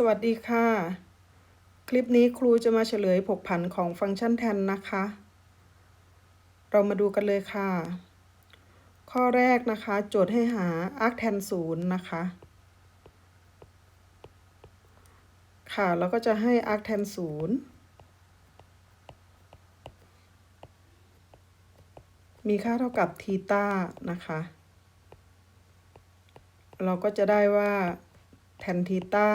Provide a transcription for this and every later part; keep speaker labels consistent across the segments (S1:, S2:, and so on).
S1: สวัสดีค่ะ คลิปนี้ครูจะมาเฉลยผกผันของฟังก์ชันแทนนะคะ เรามาดูกันเลยค่ะ ข้อแรกนะคะ โจทย์ให้หา arc แทนศูนย์นะคะ ค่ะแล้วก็จะให้ arc แทนศูนย์มีค่าเท่ากับทีตานะคะ เราก็จะได้ว่าแทนทีต้า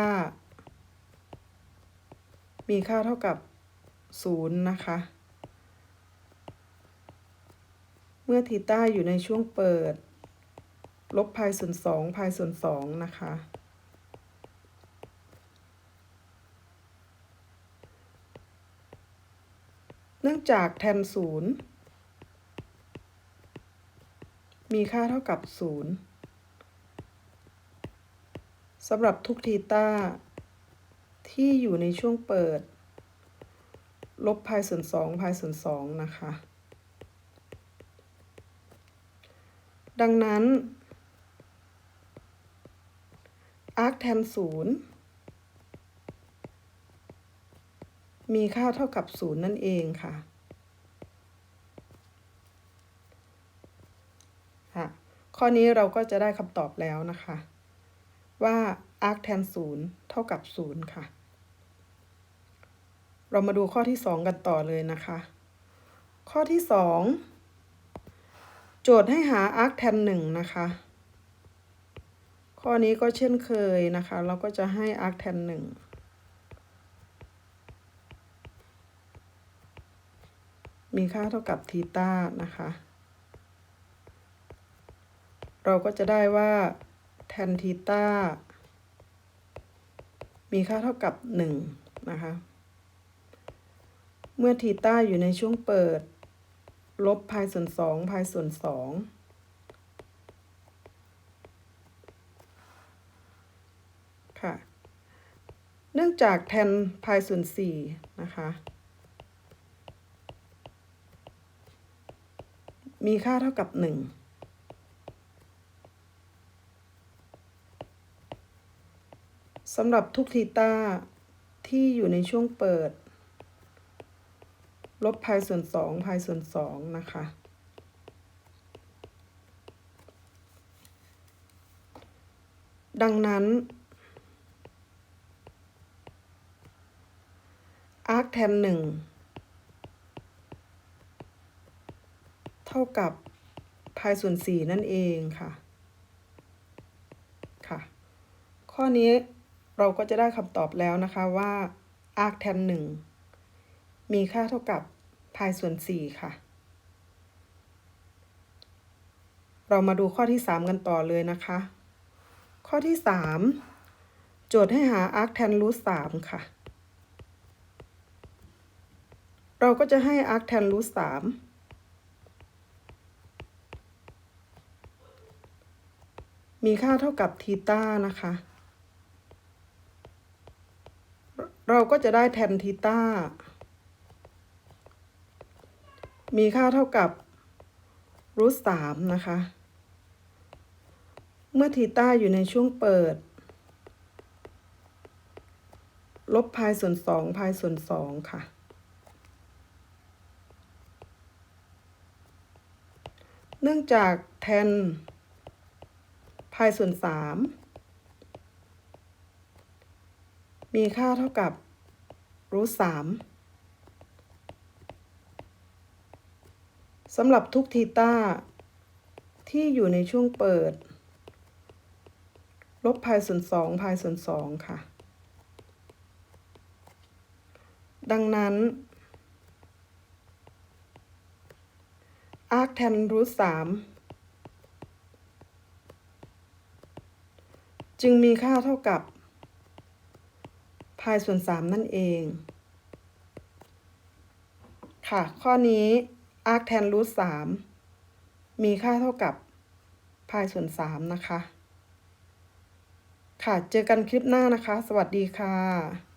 S1: มีค่าเท่ากับ 0 นะคะ เมื่อทีต้าอยู่ในช่วงเปิด ลบพายส่วน2พายส่วน2นะคะ เนื่องจากแทน 0 มีค่าเท่ากับ 0สำหรับทุกทีต้า ที่อยู่ในช่วงเปิด ลบพายส่วนสองพายส่วนสองนะคะ ดังนั้น arc แทนศูนย์มีค่าเท่ากับศูนย์นั่นเองค่ะค่ะ ข้อนี้เราก็จะได้คำตอบแล้วนะคะ ว่า arc แทนศูนย์เท่ากับศูนย์ค่ะ เรามาดูข้อที่สองกันต่อเลยนะคะ ข้อที่สองโจทย์ให้หา arc แทนหนึ่งนะคะ ข้อนี้ก็เช่นเคยนะคะ เราก็จะให้ arc แทนหนึ่งมีค่าเท่ากับทีตานะคะ เราก็จะได้ว่าแทนทีตามีค่าเท่ากับ 1 นะคะ เมื่อทีต้าอยู่ในช่วงเปิด ลบพายส่วน2พายส่วน2ค่ะ เนื่องจากแทนพายส่วน4นะคะ มีค่าเท่ากับ1สำหรับทุกทีต้าที่อยู่ในช่วงเปิด ลบพายส่วนสองพายส่วนสองนะคะ ดังนั้น arc แทนหนึ่งเท่ากับพายส่วนสี่นั่นเองค่ะ ค่ะ ข้อนี้เราก็จะได้คำตอบแล้วนะคะว่า arc tan 1มีค่าเท่ากับ พายส่วน 4 ค่ะ เรามาดูข้อที่ 3 กันต่อเลยนะคะ ข้อที่ 3 โจทย์ให้หา arc tan root 3ค่ะ เราก็จะให้ arc tan root 3มีค่าเท่ากับทีต้านะคะ เราก็จะได้แทนทีต้า มีค่าเท่ากับรูทสามนะคะ เมื่อทีต้าอยู่ในช่วงเปิด ลบพายส่วนสองพายส่วนสองค่ะ เนื่องจากแทนพายส่วนสามมีค่าเท่ากับรูทสาม สำหรับทุกทีต้า ที่อยู่ในช่วงเปิด ลบพายส่วนสองพายส่วนสองค่ะ ดังนั้น arc tan รูทสามจึงมีค่าเท่ากับพายส่วน 3 นั่นเอง ค่ะ ข้อนี้ arc แทนรูทสามมีค่าเท่ากับพายส่วนสามนะคะ ค่ะ เจอกันคลิปหน้านะคะ สวัสดีค่ะ